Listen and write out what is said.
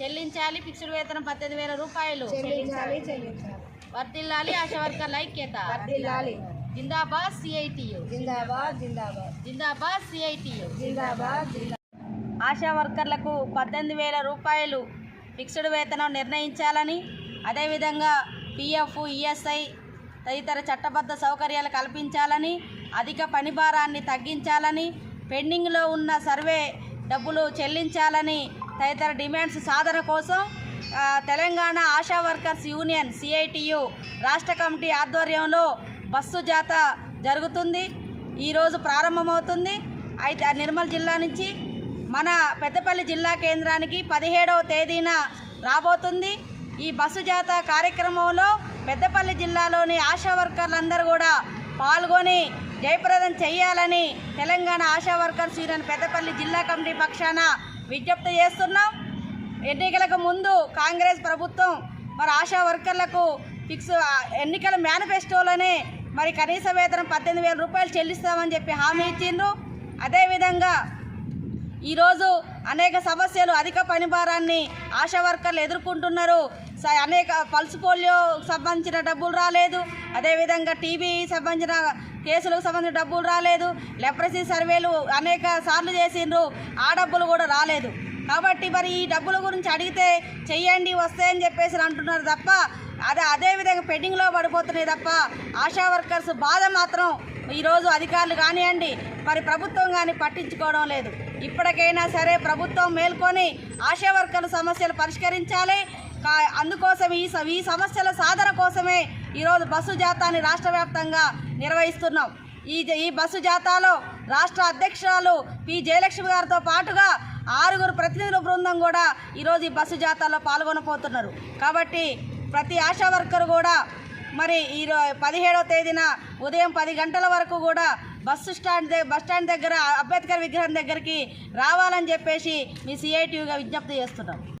చెల్లించాలి ఫిక్స్డ్ వేతనం పద్దెనిమిది వేల రూపాయలు. చెల్లించాలి చెల్లించాలి. వర్దిల్లాలి ఆశా వర్కర్ల ఐక్యత జిందాబాద్ సిఐటియు. జిందాబాద్ జిందాబాద్. జిందాబాద్ సిఐటియు. జిందాబాద్. ఆశా వర్కర్లకు పద్దెనిమిది వేల రూపాయలు ఫిక్స్డ్ వేతనం నిర్ణయించాలని అదేవిధంగా పిఎఫ్ ఈఎస్ఐ తదితర చట్టబద్ధ సౌకర్యాలు కల్పించాలని అధిక పనిభారాన్ని తగ్గించాలని పెండింగ్లో ఉన్న సర్వే డబ్బులు చెల్లించాలని తదితర డిమాండ్స్ సాధన కోసం Telangana ASHA workers union CITU రాష్ట్ర కమిటీ ఆధ్వర్యంలో బస్సు జాత జరుగుతుంది. ఈరోజు ప్రారంభమవుతుంది. అయితే ఆ నిర్మల్ జిల్లా నుంచి మన పెద్దపల్లి జిల్లా కేంద్రానికి పదిహేడవ తేదీన రాబోతుంది. ఈ బస్సు జాత కార్యక్రమంలో పెద్దపల్లి జిల్లాలోని ఆశా వర్కర్లందరూ కూడా పాల్గొని జయప్రదం చేయాలని తెలంగాణ ఆశా వర్కర్స్ యూనియన్ పెద్దపల్లి జిల్లా కమిటీ పక్షాన విజ్ఞప్తి చేస్తున్నాం. ఎన్నికలకు ముందు కాంగ్రెస్ ప్రభుత్వం మరి ఆశా వర్కర్లకు ఫిక్స్ ఎన్నికల మేనిఫెస్టోలోనే మరి కనీస వేతనం పద్దెనిమిది వేల రూపాయలు చెల్లిస్తామని చెప్పి హామీ ఇచ్చిండ్రు. అదేవిధంగా ఈరోజు అనేక సమస్యలు అధిక పనిభారాన్ని ఆశా వర్కర్లు ఎదుర్కొంటున్నారు. స- అనేక పల్స్ పోలియో సంబంధించిన డబ్బులు రాలేదు. అదేవిధంగా టీబీ సంబంధించిన కేసులకు సంబంధించిన డబ్బులు రాలేదు. లెప్రసీ సర్వేలు అనేక సార్లు చేసిండ్రు. ఆ డబ్బులు కూడా రాలేదు. కాబట్టి మరి ఈ డబ్బుల గురించి అడిగితే చెయ్యండి వస్తాయని చెప్పేసి అంటున్నారు తప్ప అదే అదేవిధంగా పెండింగ్లో పడిపోతున్నాయి తప్ప ఆశా వర్కర్స్ బాధ మాత్రం ఈరోజు అధికారులు కానివ్వండి మరి ప్రభుత్వం కానీ పట్టించుకోవడం లేదు. ఇప్పటికైనా సరే ప్రభుత్వం మేల్కొని ఆశా వర్కర్ల సమస్యలు పరిష్కరించాలి. కా- అందుకోసం ఈ ఈ సమస్యల సాధన కోసమే ఈరోజు బస్సు జాతాన్ని రాష్ట్ర వ్యాప్తంగా నిర్వహిస్తున్నాం. ఈ ఈ బస్సు జాతాలో రాష్ట్ర అధ్యక్షురాలు పి. జయలక్ష్మి గారితో పాటుగా ఆరుగురు ప్రతినిధుల బృందం కూడా ఈరోజు ఈ బస్సు జాతాలో పాల్గొనబోతున్నారు. కాబట్టి ప్రతి ఆశా వర్కర్ కూడా మరి ఈ పదిహేడవ తేదీన ఉదయం పది గంటల వరకు కూడా బస్సు స్టాండ్ బస్ స్టాండ్ దగ్గర అంబేద్కర్ విగ్రహం దగ్గరికి రావాలని చెప్పేసి మీ సిఐటియుగా విజ్ఞప్తి చేస్తున్నాం.